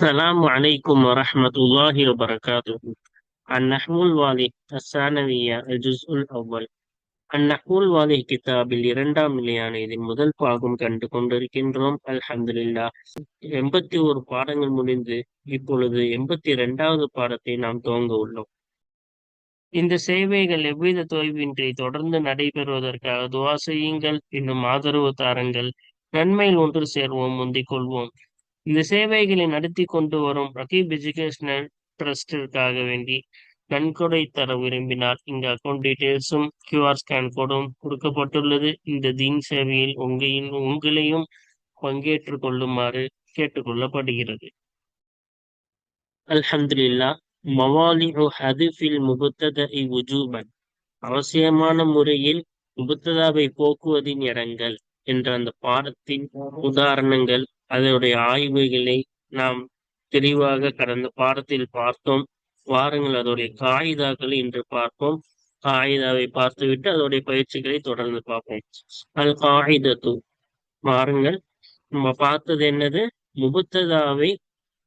السلام عليكم ورحمة الله وبركاته النحو الواضح الثانوية الجزء الأول النحو الواضح கிதாபில் இரண்டாம் நிலையான இதில் முதல் பாகம் கண்டு கொண்டிருக்கின்றோம் அல்ஹம்துலில்லா எண்பத்தி ஒரு பாடங்கள் முடிந்து இப்பொழுது எண்பத்தி இரண்டாவது பாடத்தை நாம் துவங்க உள்ளோம் இந்த சேவைகள் எவ்வித தொய்வின்றி தொடர்ந்து நடைபெறுவதற்காக துவா செய்யுங்கள் இன்னும் ஆதரவு தாருங்கள் நன்மையில் ஒன்று சேர்வோம் முந்திக் கொள்வோம் இந்த சேவைகளை நடத்தி கொண்டு வரும் ரகீப் எஜுகேஷனல் ட்ரஸ்டிற்காக வேண்டி நன்கொடை தர விரும்பினால் இந்த அக்கௌண்ட் டீடைல்ஸும் கியூஆர் ஸ்கேன் கோடும் கொடுக்கப்பட்டுள்ளது. இந்த தீன் சேவையில் உங்களின் உங்களையும் பங்கேற்று கொள்ளுமாறு கேட்டுக்கொள்ளப்படுகிறது. அல்ஹம்துல்லா மவாலி ஹதிஃபில் இ உஜூமன் அவசியமான முறையில் முபத்ததாவை போக்குவதின் இடங்கள் என்ற அந்த பாடத்தின் உதாரணங்கள் அதனுடைய ஆய்வுகளை நாம் தெளிவாக கடந்த பாடத்தில் பார்த்தோம். வாருங்கள் அதோடைய காகிதாக்களை இன்று பார்ப்போம். காகிதாவை பார்த்துவிட்டு அதோடைய பயிற்சிகளை தொடர்ந்து பார்ப்போம். அல் காகிதத்து வாருங்கள் நம்ம பார்த்தது என்னது? முபுத்ததாவை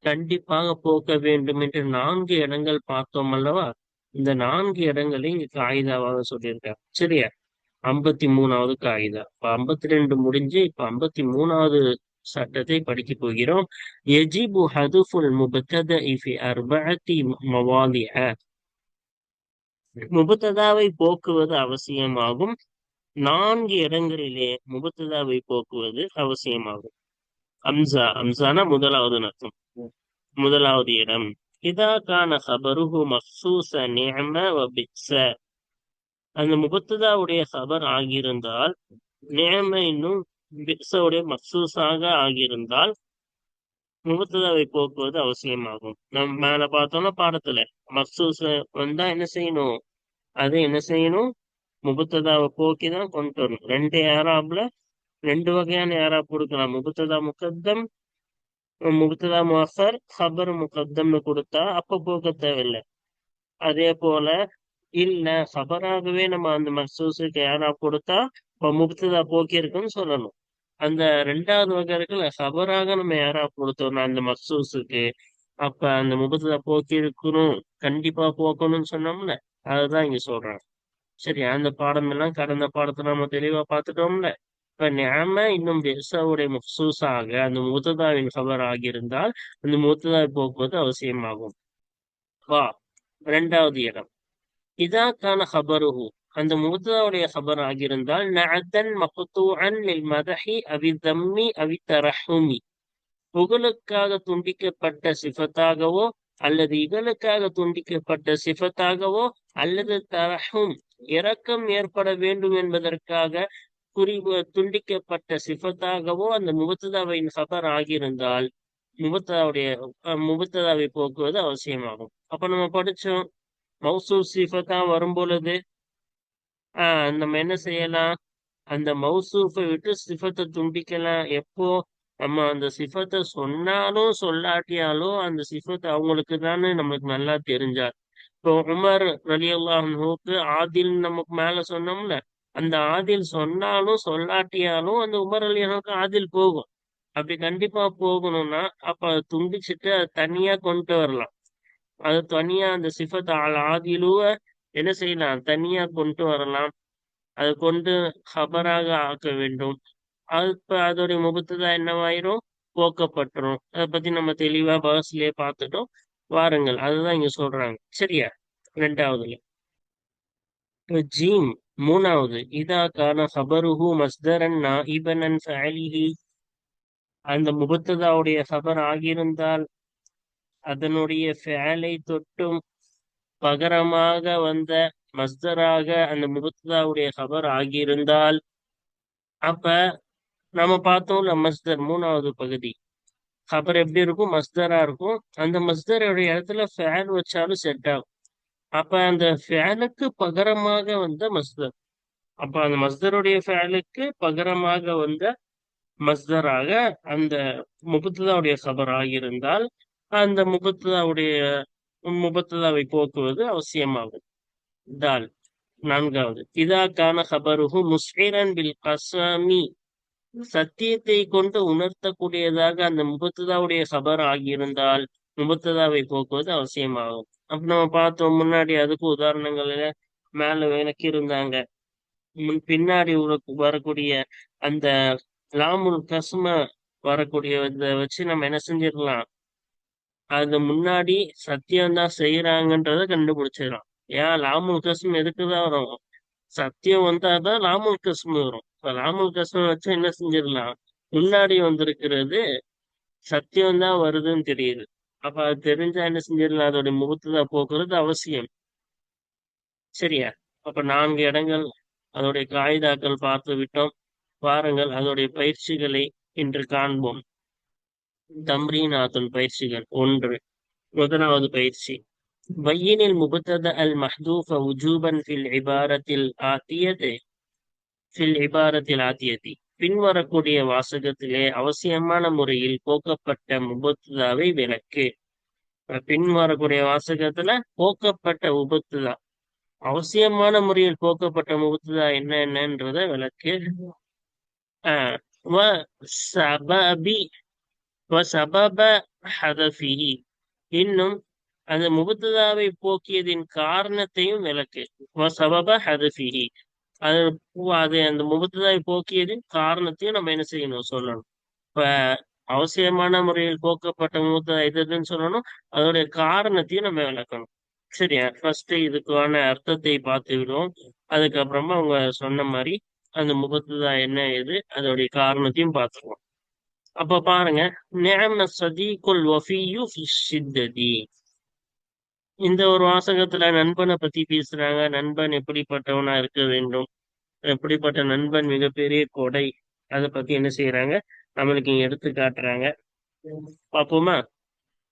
கண்டிப்பாக போக்க வேண்டும் என்று நான்கு இடங்கள் பார்த்தோம் அல்லவா? இந்த நான்கு இடங்களை இங்க காகிதாவாக சொல்லியிருக்காங்க சரியா? ஐம்பத்தி மூணாவது காகிதா இப்ப ஐம்பத்தி ரெண்டு முடிஞ்சு இப்ப ஐம்பத்தி மூணாவது சட்டத்தை படிக்க போகிறோம். எஜிபு ஹதுஃபுல் முபத்தத இஃபி அர்பஅத்தி மவாலிஅ முபத்ததாவை போக்குவது அவசியமாகும். நான்கு இடங்களிலே முபத்ததாவை போக்குவது அவசியமாகும். அம்சா அம்சானா முதலாவது நர்த்தம் முதலாவது இடம். இதா கான ஹபருஹு மக்சூச நிஅம வ பிக்ஸ. அந்த முபத்ததாவுடைய ஹபர் ஆகியிருந்தால் நியம இன்னும் பிக்ஸவுடைய மக்சூஸாக ஆகியிருந்தால் முகத்ததாவை போக்குவது அவசியமாகும். நம்ம மேல பார்த்தோம்னா பாடத்துல மக்சூஸ் வந்தா என்ன செய்யணும்? அது என்ன செய்யணும்? முகத்ததாவை போக்கி தான் கொண்டு வரணும். ரெண்டு ஏராப்ல ரெண்டு வகையான ஏராப் கொடுக்கலாம். முகத்ததா முகத்தம் முகத்ததா முகர் ஹபர் முகத்தம்னு கொடுத்தா அப்ப போக்க தேவையில்லை. அதே போல இல்ல ஹபராகவே நம்ம அந்த மக்சூஸுக்கு ஏராப் கொடுத்தா இப்ப முகத்ததா போக்கி இருக்குன்னு சொல்லணும். அந்த ரெண்டாவது வகை இருக்குல்ல ஹபராக நம்ம யாரா கொடுத்தோம்னா அந்த மக்சூஸுக்கு அப்ப அந்த முபத்துல போக்கி இருக்கணும் கண்டிப்பா போக்கணும்னு சொன்னோம்ல அதுதான் இங்க சொல்றாங்க. சரி அந்த பாடம் எல்லாம் கடந்த பாடத்தை நம்ம தெளிவா பார்த்துட்டோம்ல. இப்ப நியாம இன்னும் பெருசாவுடைய மக்சூஸாக அந்த முத்ததாவின் ஹபர் ஆகியிருந்தால் அந்த முத்ததாவை போக்குவது அவசியமாகும். வா ரெண்டாவது இடம். இதாக்கான ஹபருஹூ அந்த முத்ததாவுடைய ஹபர் ஆகியிருந்தால் நஅத்தன் மக்தூஅன் லில் மதஹி அவி தம்மி அவி தரஹுமி புகழுக்காக துண்டிக்கப்பட்ட சிஃபத்தாகவோ அல்லது இகழுக்காக துண்டிக்கப்பட்ட சிஃபத்தாகவோ அல்லது தரஹும் இரக்கம் ஏற்பட வேண்டும் என்பதற்காக குறி துண்டிக்கப்பட்ட சிஃபத்தாகவோ அந்த முபத்ததாவின் ஹபர் ஆகியிருந்தால் முபத்ததாவுடைய முபத்ததாவை போக்குவது அவசியமாகும். அப்ப நம்ம படிச்சோம் மௌசூ சிஃபத்தா வரும் பொழுது ஆஹ் நம்ம என்ன செய்யலாம்? அந்த மௌசூஃபை விட்டு சிஃபத்தை துண்டிக்கலாம். எப்போ நம்ம அந்த சிஃபத்தை சொன்னாலும் சொல்லாட்டியாலும் அந்த சிஃபத்தை அவங்களுக்கு தானே நமக்கு நல்லா தெரிஞ்சார் இப்போ உமர் ரலி அல்லாஹுக்கு ஆதில் நமக்கு மேல சொன்னோம்ல அந்த ஆதில் சொன்னாலும் சொல்லாட்டியாலும் அந்த உமர் அலி அல்லாவுக்கு ஆதில் போகும். அப்படி கண்டிப்பா போகணும்னா அப்ப அதை துண்டிச்சுட்டு அதை தனியா கொண்டு வரலாம். அது தனியா அந்த சிஃபத் ஆள் ஆதிலுவ என்ன செய்யலாம்? தனியா கொண்டு வரலாம். அது கொண்டு ஹபராக ஆக்க வேண்டும். அது இப்போ அதோடைய முகத்துதா என்னவாயிரும்? போக்கப்பட்டுரும். அதை பத்தி நம்ம தெளிவா பஸ்லயே பார்த்துட்டோம். வாருங்கள். அதுதான் இங்க சொல்றாங்க. சரியா? ரெண்டாவதுல. ஜீம் மூணாவது. இதா கான ஹபருஹு மஸ்தரன் நாயிபனன் ஃபஅலிஹி. அந்த முபத்ததாவுடைய ஹபர் ஆகியிருந்தால் அதனுடைய ஃபேலை தொட்டும் பகரமாக வந்த மஸ்தராக அந்த முபத்ததாவுடைய ஹபர் ஆகியிருந்தால் அப்ப நம்ம பார்த்தோம்ல மஸ்தர் மூணாவது பகுதி. ஹபர் எப்படி இருக்கும்? மஸ்தரா இருக்கும். அந்த மஸ்தருடைய இடத்துல ஃபேன் வச்சாலும் செட் ஆகும். அப்ப அந்த ஃபேனுக்கு பகரமாக வந்த மஸ்தர். அப்ப அந்த மஸ்தருடைய ஃபேனுக்கு பகரமாக வந்த மஸ்தராக அந்த முபத்ததாவுடைய ஹபர் ஆகியிருந்தால் அந்த முபத்ததாவுடைய முபத்ததாவை போக்குவது அவசியமாகும். தால் நான்காவது. இதா கான ஹபருஹு முஸ்ஹிரன் பில் கசாமி. சத்தியத்தை கொண்டு உணர்த்தக்கூடியதாக அந்த முபத்ததாவுடைய ஹபர் ஆகியிருந்தால் முபத்ததாவை போக்குவது அவசியமாகும். அப்ப நம்ம பார்த்தோம் முன்னாடி அதுக்கு உதாரணங்கள் மேல விளக்கி இருந்தாங்க முன் பின்னாடி வரக்கூடிய அந்த லாமுல் கஸ்ம வரக்கூடிய இதை வச்சு நம்ம என்ன செஞ்சிடலாம்? அது முன்னாடி சத்தியம்தான் செய்யறாங்கன்றத கண்டுபிடிச்சிடலாம் ஏன் லாமுல் கஸ்ம் எதுக்குதான் வரும்? சத்தியம் வந்தாதான் லாமுல் கஸ்ம் வரும். இப்ப லாமுல் கஸ்ம் வச்சு என்ன செஞ்சிடலாம்? முன்னாடி வந்திருக்கிறது சத்தியம் தான் வருதுன்னு தெரியுது. அப்ப அது தெரிஞ்சா என்ன செஞ்சிடலாம்? அதோடைய முகத்துதான் போக்குறது அவசியம். சரியா? அப்ப நான்கு இடங்கள் அதோடைய காகிதாக்கள் பார்த்து விட்டோம் பாருங்கள் அதோடைய பயிற்சிகளை இன்று காண்போம். தம்ரீனாத்துல் பயிற்சிகள். ஒன்று முதலாவது பயிற்சி. பையனில் முபத்தத அல் மஹ்தூஃப உஜூபன் ஃபில் இபாரத்தில் ஆத்தியது ஃபில் இபாரத்தில் ஆத்தியதி. பின்வரக்கூடிய வாசகத்திலே அவசியமான முறையில் போக்கப்பட்ட முபத்துதாவை விளக்கு. பின்வரக்கூடிய வாசகத்துல போக்கப்பட்ட உபத்துதா அவசியமான முறையில் போக்கப்பட்ட முபத்துதா என்ன என்னன்றத விளக்கு. ஆஹ் இன்னும் அந்த முபத்துதாவை போக்கியதின் காரணத்தையும் விளக்கு சபப ஹதஃபிஹி அது அது அந்த முபத்துதாவை போக்கியதின் காரணத்தையும் நம்ம என்ன செய்யணும் சொல்லணும். இப்ப அவசியமான முறையில் போக்கப்பட்ட முபத்துதா எதுன்னு சொல்லணும். அதோடைய காரணத்தையும் நம்ம விளக்கணும் சரியா ஃபர்ஸ்ட் இதுக்கான அர்த்தத்தை பார்த்து விடுவோம் அதுக்கப்புறமா அவங்க சொன்ன மாதிரி அந்த முகத்துதா என்ன எது அதோடைய காரணத்தையும் பார்த்துருவோம் அப்ப பாருங்க நேம சதீகுல் வஃபியு சித்ததி இந்த ஒரு வாசகத்துல நண்பனை பத்தி பேசுறாங்க. நண்பன் எப்படிப்பட்டவனா இருக்க வேண்டும்? எப்படிப்பட்ட நண்பன் மிகப்பெரிய கொடை? அதை பத்தி என்ன செய்யறாங்க நம்மளுக்கு இங்க எடுத்து காட்டுறாங்க. பாப்போமா?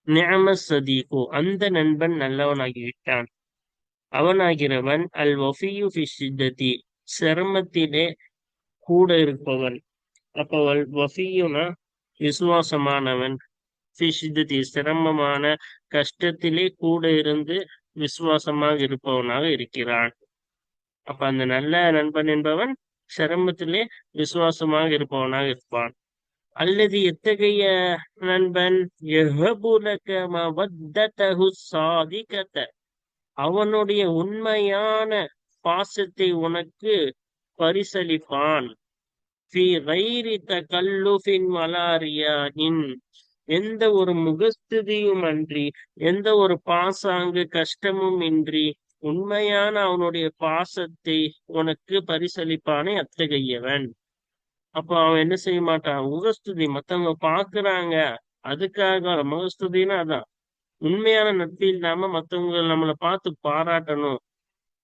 நியம சதீகு. அந்த நண்பன் நல்லவனாகிவிட்டான். அவனாகிறவன் அல் வஃபியு சித்ததி சிரமத்திலே கூட இருப்பவன். அப்ப வஃபியுனா விசுவாசமானவன். சித்ததி சிரமமான கஷ்டத்திலே கூட இருந்து விசுவாசமாக இருப்பவனாக இருக்கிறான். அப்ப அந்த நல்ல நண்பன் என்பவன் சிரமத்திலே விசுவாசமாக இருப்பவனாக இருப்பான். அல்லது எத்தகைய நண்பன்? சாதிக்கத்த அவனுடைய உண்மையான பாசத்தை உனக்கு பரிசளிப்பான். எந்த ஒரு முகஸ்துதியும் அன்றி எந்த ஒரு பாசாங்கு கஷ்டமும் இன்றி உண்மையான அவனுடைய பாசத்தை உனக்கு பரிசளிப்பானே அத்தகையவன். அப்ப அவன் என்ன செய்ய மாட்டான்? முகஸ்துதி. மத்தவங்க பாக்குறாங்க. அதுக்காக முகஸ்துதினா அதான். உண்மையான நட்பு இல்லாம மத்தவங்க நம்மளை பார்த்து பாராட்டணும்.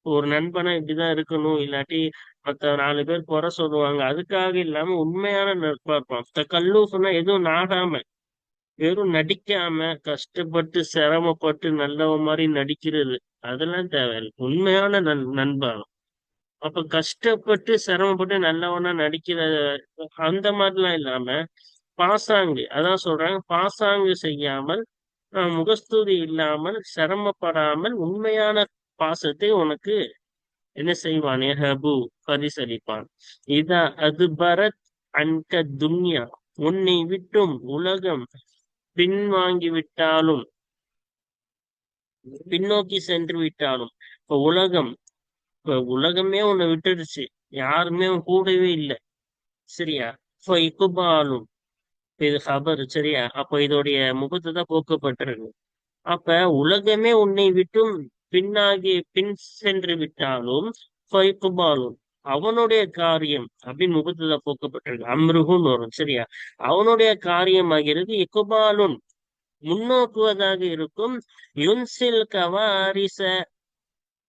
ஒரு நண்பனா இப்படிதான் இருக்கணும் இல்லாட்டி மத்த நாலு பேர் குறை சொல்லுவாங்க. அதுக்காக இல்லாம உண்மையான நட்பா இருப்பான் கல்லூஃப்னா எதுவும் நாடாம வெறும் நடிக்காம கஷ்டப்பட்டு சிரமப்பட்டு நல்லவ மாதிரி நடிக்கிறது. அதெல்லாம் தேவையில்லை உண்மையான நண் நண்பாகும் அப்ப கஷ்டப்பட்டு சிரமப்பட்டு நல்லவனா நடிக்கிற அந்த மாதிரிலாம் இல்லாம பாசாங்கு அதான் சொல்றாங்க பாசாங்கு செய்யாமல் முகஸ்துதி இல்லாமல் சிரமப்படாமல் உண்மையான பாசத்தை உனக்கு என்ன செய்வான்? ஹபு பரிசளிப்பான். இதா அது பரத் அன்க துன்யா. உன்னை விட்டும் உலகம் பின்வாங்கி விட்டாலும் பின்னோக்கி சென்று விட்டாலும் இப்ப உலகம் இப்ப உலகமே உன்னை விட்டுடுச்சு. யாருமே கூடவே இல்லை. சரியா? இப்ப இக்குபாலும் இது ஹபர் சரியா? அப்ப இதோடைய முகத்தை தான் போக்கப்பட்டிருக்கு. அப்ப உலகமே உன்னை விட்டும் பின்னாகி பின் சென்று விட்டாலும் அவனுடைய காரியம் அப்படின்னு முகத்துல போக்கப்பட்டிருக்கு. அம்ருகுன்னு வரும் சரியா? அவனுடைய காரியம் ஆகிறது இக்குபாலுன் முன்னோக்குவதாக இருக்கும். யுன்சில் கவாரிச.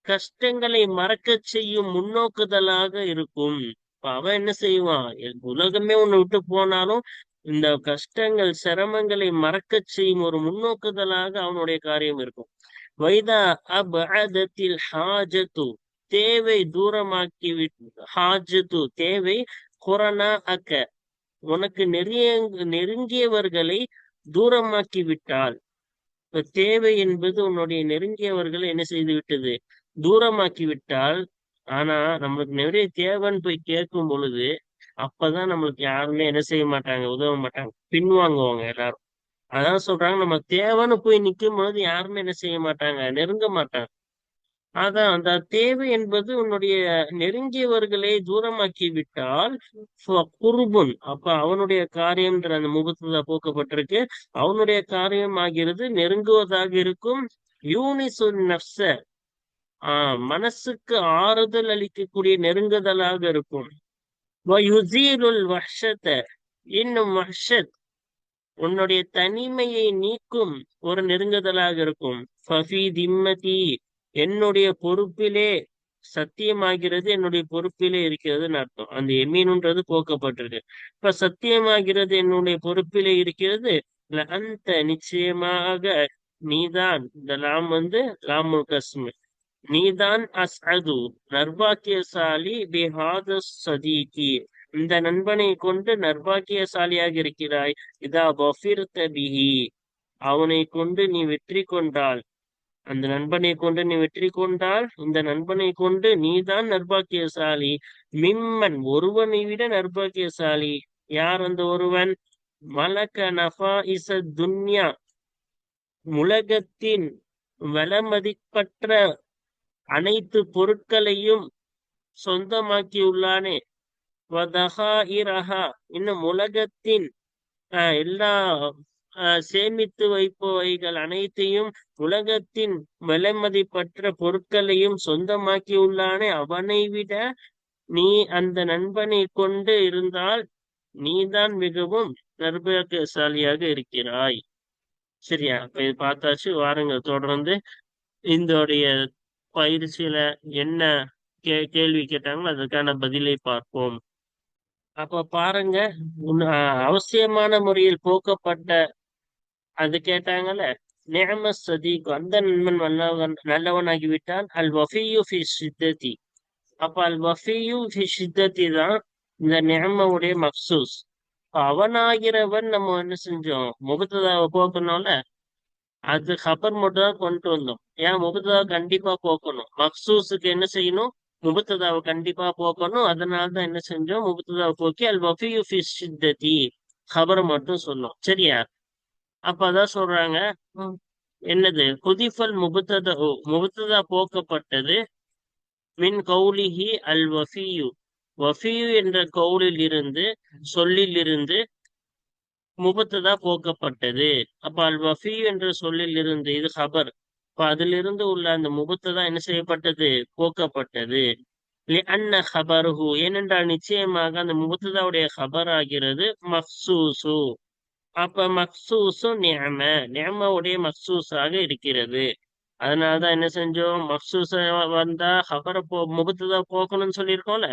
கஷ்டங்களை மறக்க செய்யும் முன்னோக்குதலாக இருக்கும். அவன் என்ன செய்வான்? உலகமே உன்னை விட்டு போனாலும் இந்த கஷ்டங்கள் சிரமங்களை மறக்க செய்யும் ஒரு முன்னோக்குதலாக அவனுடைய காரியம் இருக்கும். வைதா அபத்தில் ஹாஜத்து தேவை தூரமாக்கி ஹாஜத்து தேவை கொரோனா அக்க உனக்கு நெருங்கிய நெருங்கியவர்களை தூரமாக்கி விட்டால் இப்ப தேவை என்பது உன்னுடைய நெருங்கியவர்களை என்ன செய்து விட்டது தூரமாக்கி விட்டால் ஆனா நம்மளுக்கு நிறைய தேவைன்னு போய் கேட்கும் பொழுது அப்பதான் நம்மளுக்கு யாருமே என்ன செய்ய மாட்டாங்க உதவ மாட்டாங்க. பின்வாங்குவாங்க எல்லாரும். அதான் சொல்றாங்க நம்ம தேவைன்னு போய் நிற்கும் பொழுது யாருமே என்ன செய்ய மாட்டாங்க? நெருங்க மாட்டாங்க. அதான் அந்த தேவை என்பது உன்னுடைய நெருங்கியவர்களை தூரமாக்கி விட்டால் குருபுன் அப்ப அவனுடைய காரியம்ன்ற அந்த முகத்துல போக்கப்பட்டிருக்கு. அவனுடைய காரியம் ஆகிறது நெருங்குவதாக இருக்கும். யூனிசு நப்ச ஆஹ் மனசுக்கு ஆறுதல் அளிக்கக்கூடிய நெருங்குதலாக இருக்கும். இன்னும் வஹ்ஷத் உன்னுடைய தனிமையை நீக்கும் ஒரு நெருங்குதலாக இருக்கும். ஃபஃபி திம்மதி என்னுடைய பொறுப்பிலே சத்தியமாகிறது என்னுடைய பொறுப்பிலே இருக்கிறதுன்னு அர்த்தம். அந்த எமீனுன்றது போக்கப்பட்டிருக்கு. இப்ப சத்தியமாகிறது என்னுடைய பொறுப்பிலே இருக்கிறது அந்த நிச்சயமாக நீதான். இந்த லாம் வந்து லாமுல் கஸ்மி. நீதான் அஸ் அது நர்பாக்கியசாலி பிஹாத சதீகி. இந்த நண்பனை கொண்டு நர்பாக்கியசாலியாக இருக்கிறாய். இதா பஃபிர்த பிஹி. அவனை கொண்டு நீ வெற்றி கொண்டால் அந்த நண்பனை கொண்டு நீ வெற்றி கொண்டால் இந்த நண்பனை கொண்டு நீதான் நர்பாக்கியசாலி மிம்மன் ஒருவனை விட நர்பாக்கியசாலி யார் அந்த ஒருவன்? மலக்க நஃபா இச துன்யா. உலகத்தின் வளமதிப்பற்ற அனைத்து பொருட்களையும் சொந்தமாக்கியுள்ளானே. இன்னும் உலகத்தின் எல்லா சேமித்து வைப்பவைகள் அனைத்தையும் உலகத்தின் விலைமதிப்பற்ற பொருட்களையும் சொந்தமாக்கியுள்ளானே அவனை விட நீ அந்த நண்பனை கொண்டு இருந்தால் நீதான் மிகவும் நர்பகசாலியாக இருக்கிறாய். சரியா? இப்ப இது பார்த்தாச்சு. வாருங்க தொடர்ந்து இந்தோடைய பயிற்சியில என்ன கே கேள்வி கேட்டாங்களோ அதற்கான பதிலை பார்ப்போம். அப்ப பாருங்க அவசியமான முறையில் போக்கப்பட்ட அது கேட்டாங்கல்ல நேம சதீக் அந்த நண்பன் நல்லவன் நல்லவனாகிவிட்டான் அல் வஃபியு ஃபி சித்ததி அப்ப அல் வஃபியு ஃபி சித்தத்தி தான் இந்த நேமவுடைய மப்சூஸ் அவனாகிறவன் நம்ம என்ன செஞ்சோம்? முகத்ததாவை போக்கணும்ல? அது ஹபர் மட்டும் தான் கொண்டு வந்தோம். ஏன் முகத்ததாவை கண்டிப்பா போக்கணும்? மக்சூஸுக்கு என்ன செய்யணும்? முபத்ததாவை கண்டிப்பா போக்கணும். அதனால தான் என்ன செஞ்சோம்? முபத்ததாவை போக்கி அல் வஃபியு ஃபி சித்ததி ஹபரை மட்டும் சொன்னோம். சரியா? அப்ப அதான் சொல்றாங்க. என்னது? குதிஃபல் முபத்தத முபத்ததா போக்கப்பட்டது மின் கௌலிஹி அல் வஃபியு. வஃபியு என்ற கவுலில் இருந்து சொல்லில் இருந்து முபத்ததா போக்கப்பட்டது. அப்ப அல் வஃபியு என்ற சொல்லில் இருந்து இது ஹபர். இப்போ அதிலிருந்து உள்ள அந்த முபத்ததா என்ன செய்யப்பட்டது? போக்கப்பட்டது. அன்ன ஹபருஹு. ஏனென்றால் நிச்சயமாக அந்த முகத்துதாவுடைய ஹபர் ஆகிறது மக்சூசு அப்ப மக்சூசும் நியம நியமாவுடைய மக்சூஸாக இருக்கிறது. அதனாலதான் என்ன செஞ்சோம்? மக்சூச வந்தா ஹபரை போ முபத்துதா போக்கணும்னு சொல்லியிருக்கோம்ல?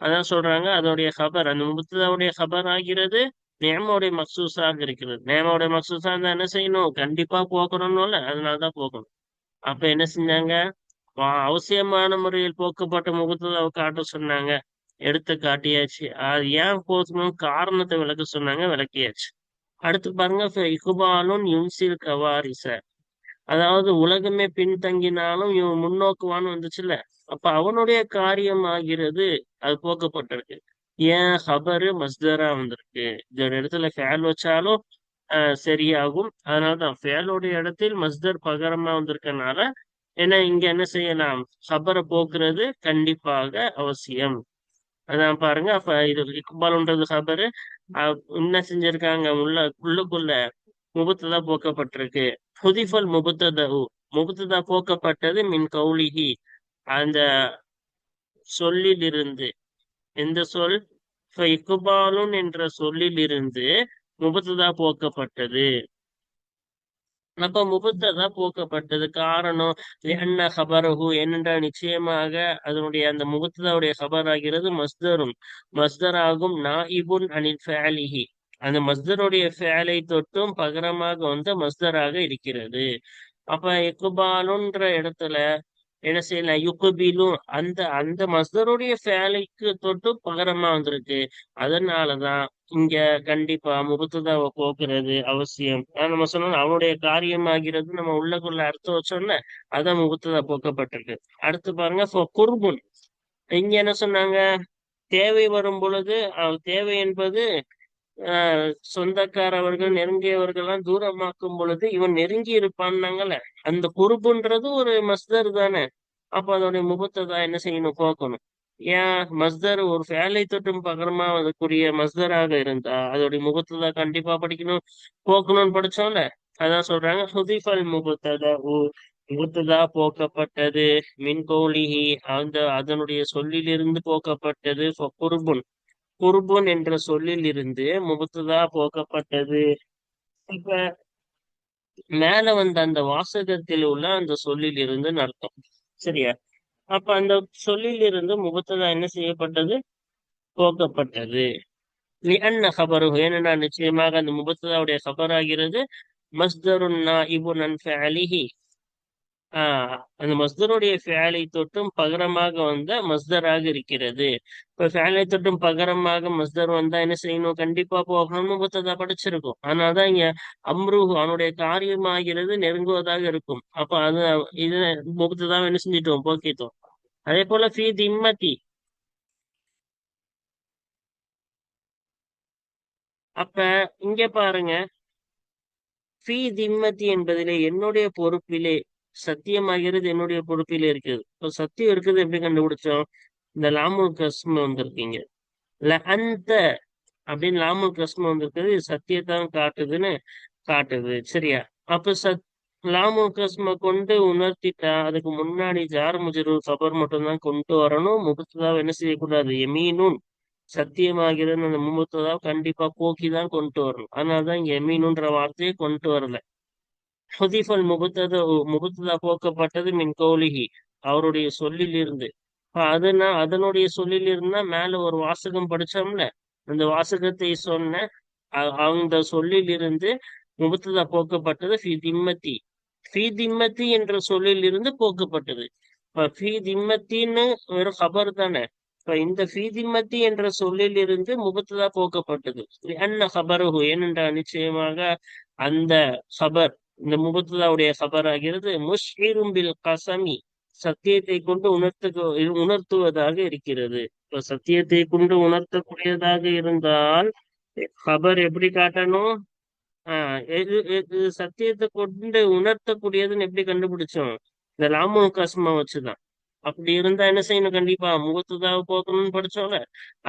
அதான் சொல்றாங்க அதோடைய ஹபர். அந்த முகத்துதாவுடைய ஹபர் ஆகிறது நேமாவுடைய மக்சூஸாக இருக்கிறது. நேமாவுடைய மக்சூஸா இருந்தா என்ன செய்யணும்? கண்டிப்பா போக்கணும்ல அதனாலதான் போக்கணும். அப்ப என்ன செஞ்சாங்க? அவசியமான முறையில் போக்கப்பட்ட முகத்துதாவை காட்ட சொன்னாங்க. எடுத்து காட்டியாச்சு. அது ஏன் போகணும் காரணத்தை விளக்க சொன்னாங்க விளக்கியாச்சு. அடுத்து பாருங்க இகுபாலும் யுன்சில் கவாரிச அதாவது உலகமே பின்தங்கினாலும் இவன் முன்னோக்குவான்னு வந்துச்சுல்ல. அப்ப அவனுடைய காரியம் ஆகிறது அது போக்கப்பட்டிருக்கு. ஏன்? ஹபரு மஸ்தரா வந்திருக்கு. இந்த இடத்துல ஃபேல் வச்சாலும் சரியாகும். அதனாலதான் ஃபேலுடைய இடத்தில் மஸ்தர் பகரமா வந்திருக்கனால ஏன்னா இங்க என்ன செய்யலாம்? ஹபரை போக்குறது கண்டிப்பாக அவசியம். அதான் பாருங்க அப்ப இது இக்பால்ன்றது ஹபரு என்ன செஞ்சிருக்காங்க? உள்ள உள்ளுக்குள்ள முபத்ததா போக்கப்பட்டிருக்கு. புதிஃபல் முபத்தது முபத்ததா போக்கப்பட்டது மின் கௌலிகி அந்த சொல்லிலிருந்து. எந்த சொல் இக்குபாலுன் என்ற சொல்லிலிருந்து முபத்ததா போக்கப்பட்டது. அப்ப முபத்ததா போக்கப்பட்டது காரணம் என்ன ஹபரஹு என்னென்றால் நிச்சயமாக அதனுடைய அந்த முபத்ததாவுடைய ஹபர் ஆகிறது மஸ்தரும். மஸ்தராகும் நாயிபுன் அனில் ஃபேலிஹி. அந்த மஸ்தருடைய ஃபேலை தொட்டும் பகரமாக வந்து மஸ்தராக இருக்கிறது. அப்ப எக்குபாலுன்ற இடத்துல என்ன செய்யலாம்? யுக்குபிலும் அந்த அந்த மஸ்தருடைய ஃபேலைக்கு தொட்டு பகரமா வந்திருக்கு. அதனாலதான் இங்க கண்டிப்பா முகத்துதாவை போக்குறது அவசியம். நம்ம சொன்னோம் அவனுடைய காரியமாகிறது நம்ம உள்ளக்குள்ள அர்த்தம் வச்சோம்ல அதான் முகத்துதா போக்கப்பட்டிருக்கு. அடுத்து பாருங்க குர்புன். இங்க என்ன சொன்னாங்க? தேவை வரும் பொழுது தேவை என்பது சொந்தக்காரவர்கள் நெருங்கியவர்கள்லாம் தூரமாக்கும் பொழுது இவன் நெருங்கி இருப்பான்னாங்கல்ல அந்த பொறுப்புன்றது ஒரு மஸ்தர் தானே. அப்ப அதோடைய முகத்தை தான் என்ன செய்யணும் போக்கணும் ஏன் மஸ்தர் ஒரு வேலை தொட்டும் பகரமா அதுக்குரிய மஸ்தராக இருந்தா அதோடைய முகத்தை தான் கண்டிப்பா படிக்கணும் போக்கணும்னு படிச்சோம்ல. அதான் சொல்றாங்க ஹுதிஃபல் முகத்ததா முகத்ததா போக்கப்பட்டது. மின்கோலிஹி அந்த அதனுடைய சொல்லிலிருந்து போக்கப்பட்டது குருபுன் குருபுன் என்ற சொல்லில் இருந்து முபத்துதா போக்கப்பட்டது. இப்ப மேல வந்த அந்த வாசகத்தில் உள்ள அந்த சொல்லில் இருந்து அர்த்தம். சரியா? அப்ப அந்த சொல்லில் இருந்து முபத்ததா என்ன செய்யப்பட்டது? போக்கப்பட்டது. லிஅன்ன ஹபருஹு ஏனென்றா நிச்சயமாக அந்த முபத்ததாவுடைய ஹபர் ஆகிறது மஸ்தருன் நாஇபுன் அன் அலிஹி ஆஹ் அந்த மஸ்தருடைய ஃபேலை தொட்டும் பகரமாக வந்த மஸ்தராக இருக்கிறது. இப்ப ஃபேலை தொட்டும் பகரமாக மஸ்தர் வந்தா என்ன செய்யணும்? கண்டிப்பா போகணும்னு புத்ததா படிச்சிருக்கும். ஆனாதான் இங்க அம்ருஹு அவனுடைய காரியமாகிறது நெருங்குவதாக இருக்கும். அப்ப அது இது முகத்ததான் என்ன செஞ்சிட்டோம்? போக்கிட்டோம். அதே போல ஃபீ திம்மதி. அப்ப இங்க பாருங்க. ஃபீ திம்மதி என்பதிலே என்னுடைய பொறுப்பிலே சத்தியமாகிறது என்னுடைய பொறுப்பில் இருக்குது இப்போ சத்தியம் இருக்குது எப்படி கண்டுபிடிச்சோம்? இந்த லாமுல் கஸ்ம வந்திருக்கீங்க. ல அந்த அப்படின்னு லாமுல் கஸ்ம வந்திருக்குது சத்தியத்தான் காட்டுதுன்னு காட்டுது. சரியா? அப்ப சத் லாமுல் கஸ்ம கொண்டு உணர்த்திட்டா அதுக்கு முன்னாடி ஜார் முஜரு கபர் மட்டும்தான் கொண்டு வரணும். முகத்ததாவை என்ன செய்யக்கூடாது? எமீனும் சத்தியமாகிறது அந்த முகத்ததாவை கண்டிப்பா போக்கி தான் கொண்டு வரணும். அதனாலதான் இங்க எமீனுன்ற வார்த்தையை கொண்டு வரல. ஹுதிஃபல் முகத்தத முகத்ததா போக்கப்பட்டது மின் கௌலிகி அவருடைய சொல்லில் இருந்து அதுனா அதனுடைய சொல்லில் இருந்தா மேல ஒரு வாசகம் படிச்சோம்ல அந்த வாசகத்தை சொன்ன அந்த சொல்லில் இருந்து முகத்ததா போக்கப்பட்டது ஃபி திம்மத்தி. ஃபி திம்மத்தி என்ற சொல்லில் இருந்து போக்கப்பட்டது. இப்ப ஃபி திம்மத்தின்னு ஒரு ஹபர் தானே இப்ப இந்த ஃபி திம்மத்தி என்ற சொல்லில் இருந்து முகத்ததா போக்கப்பட்டது. என்ன ஹபருஹு ஏனென்றால் நிச்சயமாக அந்த ஹபர் இந்த முபத்துதாவுடைய சபர் ஆகிறது முஷ்ஹிரும் பில் கசமி சத்தியத்தை கொண்டு உணர்த்து உணர்த்துவதாக இருக்கிறது. இப்ப சத்தியத்தை கொண்டு உணர்த்தக்கூடியதாக இருந்தால் ஹபர் எப்படி காட்டணும்? ஆஹ் இது சத்தியத்தை கொண்டு உணர்த்தக்கூடியதுன்னு எப்படி கண்டுபிடிச்சோம்? இந்த லாமு கஸ்மா வச்சுதான். அப்படி இருந்தா என்ன செய்யணும்? கண்டிப்பா முகத்துதாவை போக்கணும்னு படிச்சோம்ல?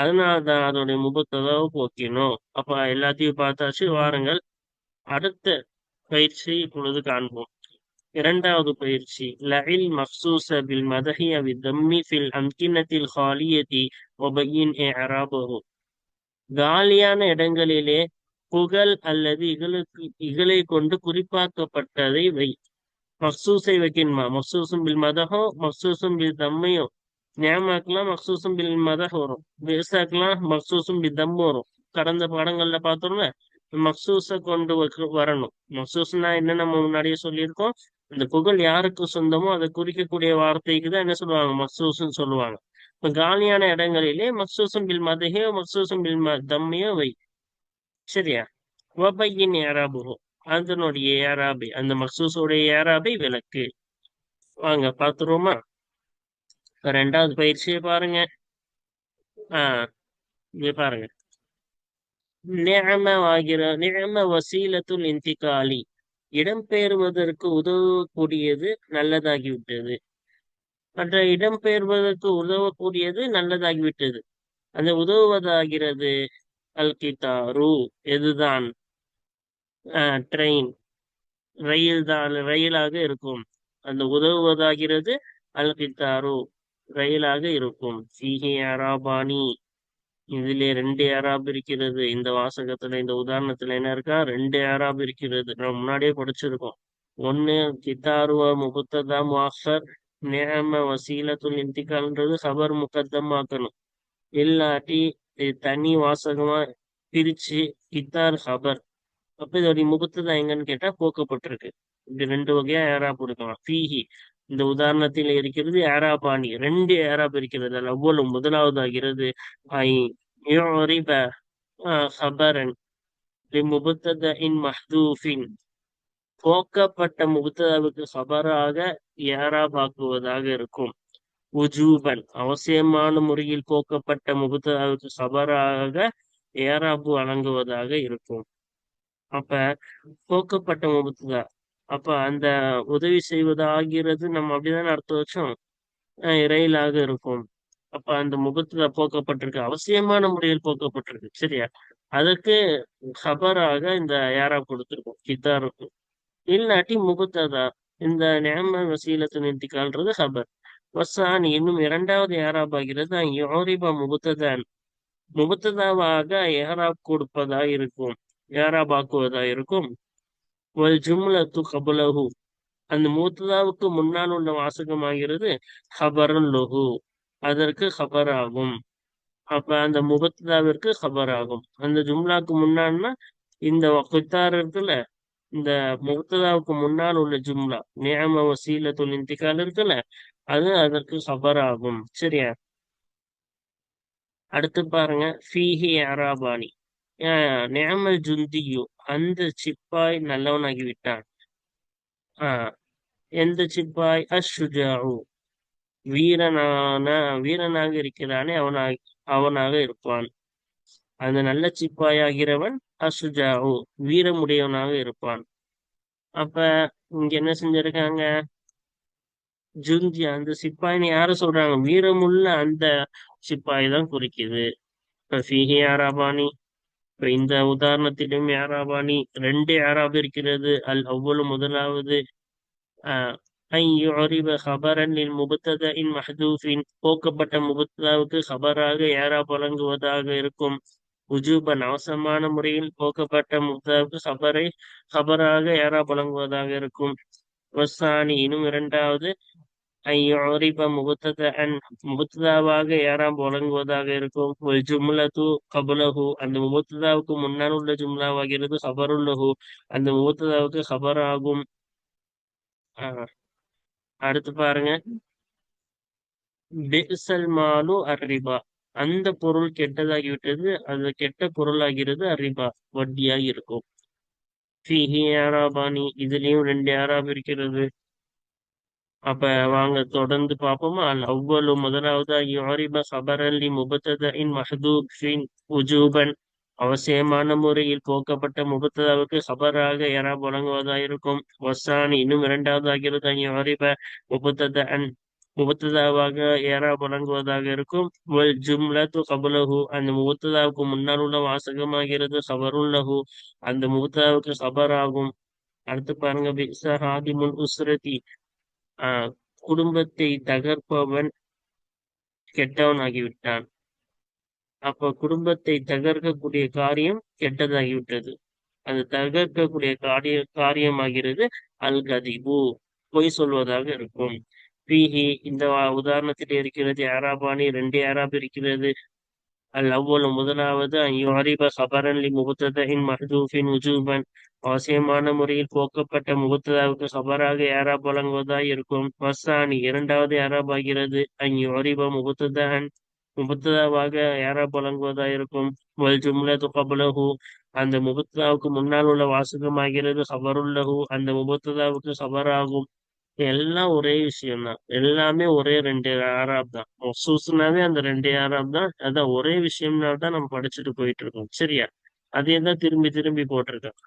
அதனாலதான் அதோடைய முகத்ததாவை போக்கணும் அப்ப எல்லாத்தையும் பார்த்தாச்சு வாருங்கள். அடுத்த பயிற்சி இப்பொழுது காண்போம். இரண்டாவது பயிற்சி லஇல் மக்சூச பில் மதஹி அவி தம்மி ஃபில் அம்கினத்தில் ஹாலியதி ஒபையின் அராபஹு. காலியான இடங்களிலே புகழ் அல்லது இகழுக்கு இகழை கொண்டு குறிப்பாக்கப்பட்டதை வை. மக்சூஸை வைக்கணுமா மக்சூசும் பில் மதஹோ மக்சூசும் பில் தம்மையோ. ஞாமாக்கெல்லாம் மக்சூசும் பில் மதஹ் வரும். வேசாக்கெல்லாம் மக்சூசும் பில் தம் வரும். கடந்த பாடங்கள்ல பார்த்தோம்னா மக்சூஸ கொண்டு வரணும். மக்சூஸ்னா என்ன நம்ம முன்னாடியே சொல்லியிருக்கோம். இந்த புகழ் யாருக்கு சொந்தமோ அதை குறிக்கக்கூடிய வார்த்தைக்கு தான் என்ன சொல்லுவாங்க? மக்சூஸ்ன்னு சொல்லுவாங்க. இப்ப காலியான இடங்களிலே மக்சூசும் பில் மதகையோ மக்சூசும் பில் தம்மையோ வை. சரியா? வபையின் ஏராபுகோ அதனுடைய ஏராபை அந்த மக்சூஸோடைய ஏராபை விளக்கு. வாங்க பாத்துருவோமா ரெண்டாவது பயிற்சியை பாருங்க. ஆஹ் இங்க பாருங்க. நியமவாகிற நியம வசீலத்துல் இந்திகாலி இடம்பெயர்வதற்கு உதவக்கூடியது நல்லதாகிவிட்டது. மற்ற இடம்பெயர்வதற்கு உதவக்கூடியது நல்லதாகிவிட்டது. அந்த உதவுவதாகிறது அல்கிதாரு. எதுதான்? ட்ரெயின் ரயில் தான் ரயிலாக இருக்கும். அந்த உதவுவதாகிறது அல்கித்தாரு ரயிலாக இருக்கும். சிஹி அராபானி. இதுலயே ரெண்டு ஏராப் இருக்கிறது இந்த வாசகத்துல இந்த உதாரணத்துல என்ன இருக்கா? ரெண்டு ஏராப் இருக்கிறது நம்ம முன்னாடியே படிச்சிருக்கோம். ஒன்னு கித்தாருவ முகுத்ததா வாசர் நேம வசீலத்துல் இந்திகால்ன்றது முகத்தம் ஆக்கணும் இல்லாட்டி தனி வாசகமா பிரிச்சு கித்தார் ஹபர். அப்ப இதோடைய முகத்ததா எங்கன்னு கேட்டா போக்கப்பட்டிருக்கு. இப்படி ரெண்டு வகையா ஏராப் கொடுக்கலாம். ஃபீஹி. இந்த உதாரணத்தில் இருக்கிறது ஏராபாணி ரெண்டு ஏராப் இருக்கிறது அவ்வளவு முதலாவது ஆகிறது ஹபரன். மஹ்தூஃபின். போக்கப்பட்ட முபத்ததாவுக்கு ஹபராக ஏராபாக்குவதாக இருக்கும். உஜூபன். அவசியமான முறையில் போக்கப்பட்ட முபுத்ததாவுக்கு சபராக ஏராபு வழங்குவதாக இருக்கும். அப்ப போக்கப்பட்ட முபுத்ததா? அப்ப அந்த உதவி செய்வது ஆகிறது நம்ம அப்படிதான் அர்த்தம் வச்சோம் இறையிலாக இருக்கும். அப்ப அந்த முகத்துல போக்கப்பட்டிருக்கு. அவசியமான முறையில் போக்கப்பட்டிருக்கு. சரியா? அதற்கு ஹபராக இந்த யாரா கொடுத்துருக்கோம். கித்தாருக்கும் இல்லாட்டி முகத்ததா? இந்த நேம வசீலத்து நிறுத்திக்கால்றது ஹபர் வசான் இன்னும் இரண்டாவது யாராபாகிறது யோரிபா முகத்ததான். முகத்ததாவாக ஏராப் கொடுப்பதா இருக்கும். ஏராபாக்குவதா இருக்கும். வல் ஜும்லத்து கபுலஹு அந்த மூத்ததாவுக்கு முன்னால் உள்ள வாசகமாகிறது ஹபரன் லொஹு. அதற்கு ஹபர் ஆகும் அப்ப அந்த முபத்ததாவிற்கு ஹபர் ஆகும் அந்த ஜும்லாக்கு முன்னால்னா இந்த குத்தார் இருக்குல்ல இந்த முகத்ததாவுக்கு முன்னால் உள்ள ஜும்லா நியம வசீலத்துல் இன்திகால் இருக்குல்ல அது அதற்கு ஹபர் ஆகும் சரியா? அடுத்து பாருங்க ஃபீஹி அராபானி. நியமல் ஜுந்தியு. அந்த சிப்பாய் நல்லவனாகி விட்டான் ஆஹ் எந்த சிப்பாய்? அஷுஜாவு வீரனான வீரனாக இருக்கிறானே அவனாக அவனாக இருப்பான். அந்த நல்ல சிப்பாயாகிறவன் அசுஜாவு வீரமுடையவனாக இருப்பான். அப்ப இங்க என்ன செஞ்சிருக்காங்க? ஜுந்தி அந்த சிப்பாயின்னு யார சொல்றாங்க? வீரமுள்ள அந்த சிப்பாய் தான் குறிக்குது. இப்ப இந்த உதாரணத்திலும் யாராபானி ரெண்டு யாராப் இருக்கிறது. அல் அவ்வளவு முதலாவது ஆஹ் போக்கப்பட்ட முபத்ததாவுக்கு ஹபராக யாரா வழங்குவதாக இருக்கும். உஜூபன் அவசரமான முறையில் போக்கப்பட்ட முபத்தாவுக்கு ஹபரை ஹபராக யாரா வழங்குவதாக இருக்கும். வசானி இன்னும் இரண்டாவது ஐயோரிப முபத்தத அன் யாராம் வழங்குவதாக இருக்கும் ஒரு ஜும்லத்து கபுலஹு அந்த முபத்ததாவுக்கு முன்னால் உள்ள ஜும்லாவாகிறது ஹபருல்லஹு அந்த முகத்ததாவுக்கு ஹபர் ஆகும் அடுத்து பாருங்க பெசல் மாலு அரிபா அந்த பொருள் கெட்டதாகிவிட்டது அது கெட்ட பொருளாகிறது அரிபா வட்டியாக இருக்கும். ஃபீஹி ஆராபானி இதுலயும் ரெண்டு ஆராப் இருக்கிறது. அப்ப வாங்க தொடர்ந்து பார்ப்போமா? அல் அவ்வளவு முதலாவது யாரிப சபரல்லி முபத்ததின் மஹதூபின் உஜூபன். அவசியமான முறையில் போக்கப்பட்ட முபத்ததாவுக்கு சபராக யாரா வழங்குவதாயிருக்கும் வசான் இன்னும் இரண்டாவது யாரிப முபத்தத அன் முபத்ததாவாக ஏறா வழங்குவதாக இருக்கும்? வல் ஜும்லத்து கபுலஹு. அந்த முபத்ததாவுக்கு முன்னால் உள்ள வாசகமாகிறது ஹபருல்லஹு. அந்த முபத்ததாவுக்கு சபராகும் அடுத்து பாருங்க பிசஹாதிமுல் உஸ்ரதி. குடும்பத்தை தகர்ப்பவன் கெட்டவன் ஆகிவிட்டான் அப்ப குடும்பத்தை தகர்க்கக்கூடிய காரியம் கெட்டதாகிவிட்டது. அது தகர்க்கக்கூடிய காரிய காரியமாகிறது அல் கதிபு பொய் சொல்வதாக இருக்கும். பீஹி இந்த உதாரணத்தில் இருக்கிறது யாராபானி ரெண்டு யாராப் இருக்கிறது الأول முதலாவது யுரிப ஹபரன் லி முகத்ததின் மஹதூஃபின் உஜூபன் அவசியமான முறையில் போக்கப்பட்ட முகத்ததாவுக்கு ஹபராக யாராப் வழங்குவதாய் இருக்கும். வசானி இரண்டாவது யாராப் ஆகிறது. அன் யுரிப முகத்ததன் முகத்ததாவாக யாரா புழங்குவதா இருக்கும். வல் ஜும்லத்து கபலஹு அந்த முகத்ததாவுக்கு முன்னால் உள்ள வாசகமாகிறது ஹபருல்லஹு அந்த முகத்ததாவுக்கு ஹபராகும் எல்லாம் ஒரே விஷயம் தான் எல்லாமே ஒரே ரெண்டு ஆறாப் தான். மொசூஸ்னாவே அந்த ரெண்டு ஆறாப் தான். அதான் ஒரே விஷயம்னால தான் நம்ம படிச்சுட்டு போயிட்டு இருக்கோம். சரியா? அதே தான் திரும்பி திரும்பி போட்டிருக்கேன்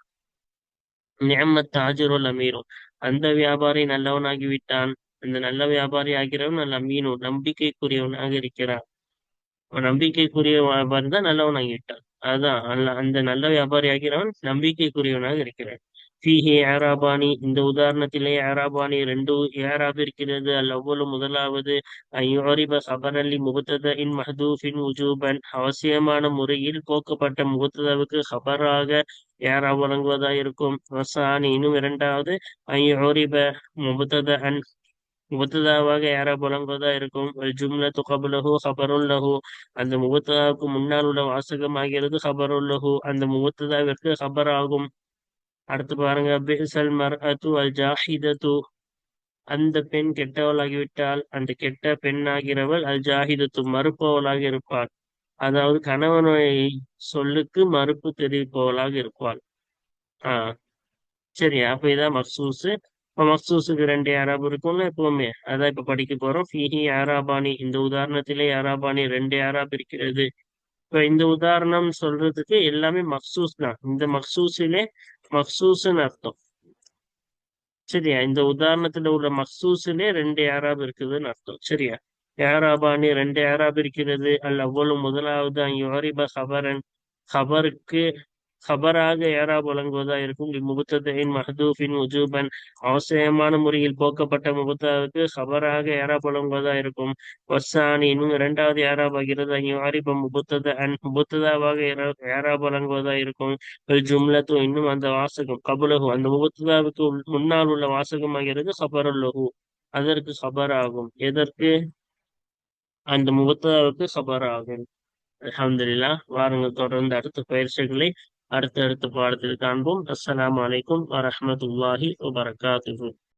நியமத் தாஜருல் அமீரும் அந்த வியாபாரி நல்லவனாகி விட்டான். அந்த நல்ல வியாபாரி ஆகிறவன் நல்ல மீனும் நம்பிக்கைக்குரியவனாக இருக்கிறான். நம்பிக்கைக்குரிய வியாபாரி தான் நல்லவனாகி விட்டான். அதான் அந்த நல்ல வியாபாரி ஆகிறவன் நம்பிக்கைக்குரியவனாக இருக்கிறான். ஃபீஹி ஏராபானி இந்த உதாரணத்திலே ஏராபானி ரெண்டு ஏராப் இருக்கிறது. அல் அவ்வளவு முதலாவது ஐயோரிப சபரல்லி முகத்தத இன் மஹதூஃபின் உஜூபன். அவசியமான முறையில் போக்கப்பட்ட முகத்ததாவுக்கு ஹபராக ஏரா வழங்குவதாக இருக்கும். வசானி இன்னும் இரண்டாவது ஐயோரிப முகத்தத அன் முகத்ததாவாக யாரா புலங்குவதா இருக்கும். ஜும்ல துகபுலஹு ஹபருல்லஹு அந்த முகத்ததாவுக்கு முன்னால் உள்ள வாசகம் ஆகிறது ஹபருல்லஹு அந்த முகத்ததாவிற்கு ஹபர் ஆகும் அடுத்து பாருங்க பிஹசல் மர் அது அல் ஜாஹிதத்து அந்த பெண் கெட்டவளாகிவிட்டால் அந்த கெட்ட பெண்ணாகிறவள் அல் ஜாஹிதத்து மறுப்பவளாக இருப்பாள். அதாவது கணவனை சொல்லுக்கு மறுப்பு தெரிவிப்பவளாக இருப்பாள். ஆஹ் சரி அப்ப இதான் மக்சூஸ். மக்சூஸுக்கு ரெண்டு யாராபு இருக்கும்ல எப்பவுமே. அதான் இப்ப படிக்க போறோம். ஃபீஹி யாராபானி. இந்த உதாரணத்திலே யாராபானி ரெண்டு யாராப் இருக்கிறது இப்ப இந்த உதாரணம் சொல்றதுக்கு எல்லாமே மக்சூஸ் தான். இந்த மக்சூஸிலே மக்சூஸ்ன்னு அர்த்தம் சரியா இந்த உதாரணத்துல உள்ள மக்சூஸிலே ரெண்டு யாராப் இருக்குதுன்னு அர்த்தம் சரியா யாராபானி ரெண்டு யாராப் இருக்கிறது அல்ல அவ்வளவு முதலாவது அங்கே ஹபரன் ஹபருக்கு ஹபராக ஏராப் வழங்குவதா இருக்கும் முபத்ததின் மஹதூஃபின் உஜூபன் அவசியமான முறையில் போக்கப்பட்ட முபத்தாவுக்கு ஹபராக ஏராப் வழங்குவதா இருக்கும் வர்சானி இன்னும் இரண்டாவது ஏராப் ஆகிறது வாரிபம் முபத்தத அன் முபத்ததாவாக ஏராப் வழங்குவதா இருக்கும் ஜும்லத்தும் இன்னும் அந்த வாசகம் கபுலகு அந்த முபத்ததாவுக்கு முன்னால் உள்ள வாசகம் ஆகிறது ஹபருல்லகு அதற்கு ஹபர் ஆகும் எதற்கு அந்த முகத்ததாவுக்கு ஹபர் ஆகும் அலமதுல்லா வாருங்கள் தொடர்ந்து அடுத்த பயிற்சிகளை அடுத்தடுத்த பாடத்தில் காண்போம் அஸ்லாம் வலைக்கும் வரமத்துல்லாஹி வபரகாத்து